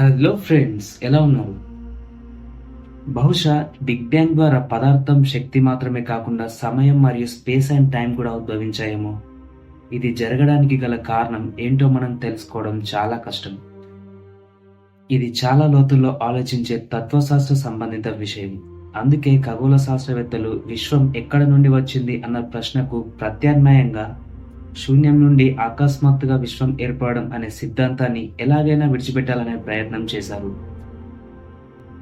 Hello friends ఎలా ఉన్నారు? బహుశా బిగ్ బ్యాంగ్ ద్వారా పదార్థం శక్తి మాత్రమే కాకుండా సమయం మరియు స్పేస్ అండ్ టైం కూడా ఉద్భవించాయేమో. ఇది జరగడానికి గల కారణం ఏంటో మనం తెలుసుకోవడం చాలా కష్టం. ఇది చాలా లోతుల్లో ఆలోచించే తత్వశాస్త్ర సంబంధిత విషయం. అందుకే ఖగోళ శాస్త్రవేత్తలు విశ్వం ఎక్కడ నుండి వచ్చింది అన్న ప్రశ్నకు ప్రత్యామ్నాయంగా శూన్యం నుండి అకస్మాత్తుగా విశ్వం ఏర్పడడం అనే సిద్ధాంతాన్ని ఎలాగైనా విడిచిపెట్టాలనే ప్రయత్నం చేశారు.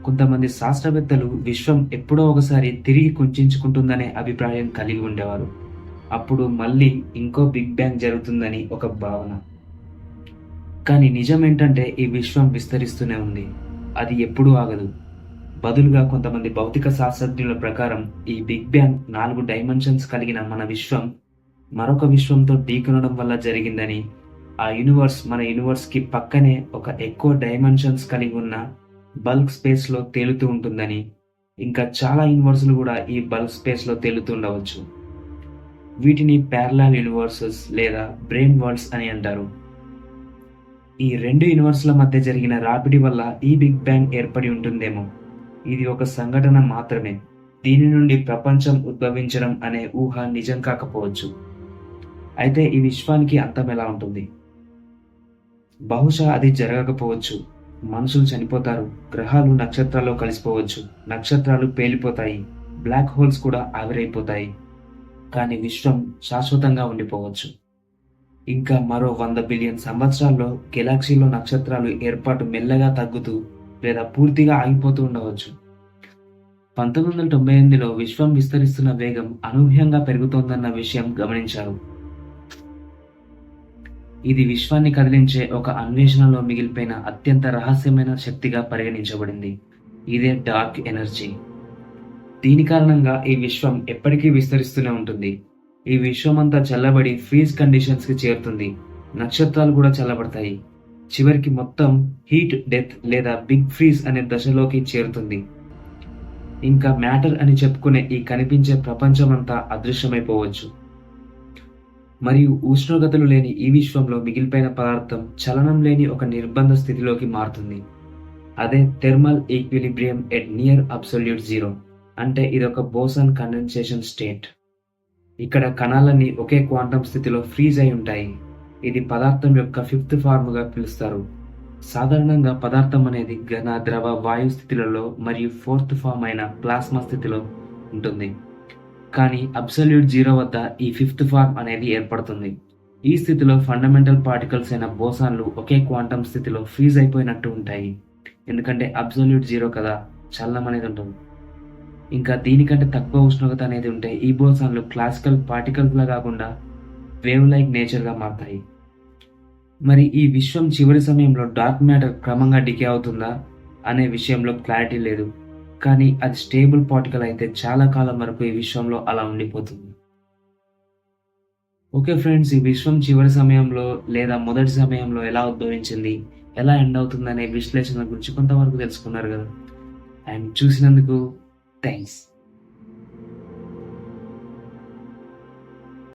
కొంతమంది శాస్త్రవేత్తలు విశ్వం ఎప్పుడో ఒకసారి తిరిగి కుంచుకుంటుందనే అభిప్రాయం కలిగి ఉండేవారు. అప్పుడు మళ్ళీ ఇంకో బిగ్ బ్యాంగ్ జరుగుతుందని ఒక భావన. కానీ నిజం ఏంటంటే ఈ విశ్వం విస్తరిస్తూనే ఉంది. అది ఎప్పుడూ ఆగదు. బదులుగా కొంతమంది భౌతిక శాస్త్రజ్ఞుల ప్రకారం ఈ బిగ్ బ్యాంగ్ నాలుగు డైమెన్షన్స్ కలిగిన మన విశ్వం మరొక విశ్వంతో ఢీకొనడం వల్ల జరిగిందని ఆ యూనివర్స్ మన యూనివర్స్కి పక్కనే ఒక ఎక్కువ డైమెన్షన్స్ కలిగి ఉన్న బల్క్ స్పేస్లో తేలుతూ ఉంటుందని ఇంకా చాలా యూనివర్సులు కూడా ఈ బల్క్ స్పేస్లో తేలుతూ ఉండవచ్చు. వీటిని ప్యారలాల్ యూనివర్సెస్ లేదా బ్రెయిన్ వరల్డ్స్ అని అంటారు. ఈ రెండు యూనివర్స్ల మధ్య జరిగిన రాపిడి వల్ల ఈ బిగ్ బ్యాంగ్ ఏర్పడి ఉంటుందేమో ఇది ఒక సంఘటన మాత్రమే. దీని నుండి ప్రపంచం ఉద్భవించడం అనే ఊహ నిజం కాకపోవచ్చు. అయితే ఈ విశ్వానికి అంతం ఎలా ఉంటుంది? బహుశా అది జరగకపోవచ్చు. మనుషులు చనిపోతారు. గ్రహాలు నక్షత్రాల్లో కలిసిపోవచ్చు. నక్షత్రాలు పేలిపోతాయి. బ్లాక్ హోల్స్ కూడా ఆవిరైపోతాయి. కానీ విశ్వం శాశ్వతంగా ఉండిపోవచ్చు. ఇంకా మరో వంద బిలియన్ సంవత్సరాల్లో గెలాక్సీలో నక్షత్రాలు ఏర్పాటు మెల్లగా తగ్గుతూ లేదా పూర్తిగా ఆగిపోతూ ఉండవచ్చు. పంతొమ్మిది వందల తొంభై ఎనిమిదిలో విశ్వం విస్తరిస్తున్న వేగం అనూహ్యంగా పెరుగుతోందన్న విషయం గమనించారు. ఇది విశ్వాన్ని కదిలించే ఒక అన్వేషణలో మిగిలిపోయిన అత్యంత రహస్యమైన శక్తిగా పరిగణించబడింది. ఇదే డార్క్ ఎనర్జీ. దీని కారణంగా ఈ విశ్వం ఎప్పటికీ విస్తరిస్తూనే ఉంటుంది. ఈ విశ్వం అంతా చల్లబడి ఫ్రీజ్ కండిషన్స్కి చేరుతుంది. నక్షత్రాలు కూడా చల్లబడతాయి. చివరికి మొత్తం హీట్ డెత్ లేదా బిగ్ ఫ్రీజ్ అనే దశలోకి చేరుతుంది. ఇంకా మ్యాటర్ అని చెప్పుకునే ఈ కనిపించే ప్రపంచం అంతా అదృశ్యమైపోవచ్చు. మరియు ఉష్ణోగ్రతలు లేని ఈ విశ్వంలో మిగిలిపోయిన పదార్థం చలనం లేని ఒక నిర్బంధ స్థితిలోకి మారుతుంది. అదే thermal equilibrium at near absolute zero అంటే ఇది ఒక బోసన్ కండెన్సేషన్ స్టేట్. ఇక్కడ కణాలన్నీ ఒకే క్వాంటం స్థితిలో ఫ్రీజ్ అయి ఉంటాయి. ఇది పదార్థం యొక్క ఫిఫ్త్ ఫార్మ్గా పిలుస్తారు. సాధారణంగా పదార్థం అనేది ఘన ద్రవ వాయు స్థితిలలో మరియు ఫోర్త్ ఫామ్ అయిన ప్లాస్మా స్థితిలో ఉంటుంది. కానీ అబ్సల్యూట్ జీరో వద్ద ఈ ఫిఫ్త్ ఫార్మ్ అనేది ఏర్పడుతుంది. ఈ స్థితిలో ఫండమెంటల్ పార్టికల్స్ అయిన బోసాన్లు ఒకే క్వాంటం స్థితిలో ఫ్రీజ్ అయిపోయినట్టు ఉంటాయి. ఎందుకంటే అబ్సల్యూట్ జీరో కదా చల్లం అనేది ఉంటుంది. ఇంకా దీనికంటే తక్కువ ఉష్ణోగ్రత అనేది ఉంటే ఈ బోసాన్లు క్లాసికల్ పార్టికల్స్లా కాకుండా వేవ్ లైక్ నేచర్గా మారుతాయి. మరి ఈ విశ్వం చివరి సమయంలో డార్క్ మ్యాటర్ క్రమంగా డికే అవుతుందా అనే విషయంలో క్లారిటీ లేదు. కానీ అది స్టేబుల్ పార్టికల్ అయితే చాలా కాలం వరకు ఈ విశ్వంలో అలా ఉండిపోతుంది. ఓకే ఫ్రెండ్స్ ఈ విశ్వం చివరి సమయంలో లేదా మొదటి సమయంలో ఎలా ఉద్భవించింది ఎలా ఎండ్ అవుతుంది అనే విశ్లేషణ గురించి కొంతవరకు తెలుసుకున్నారు కదా. అండ్ చూసినందుకు థ్యాంక్స్.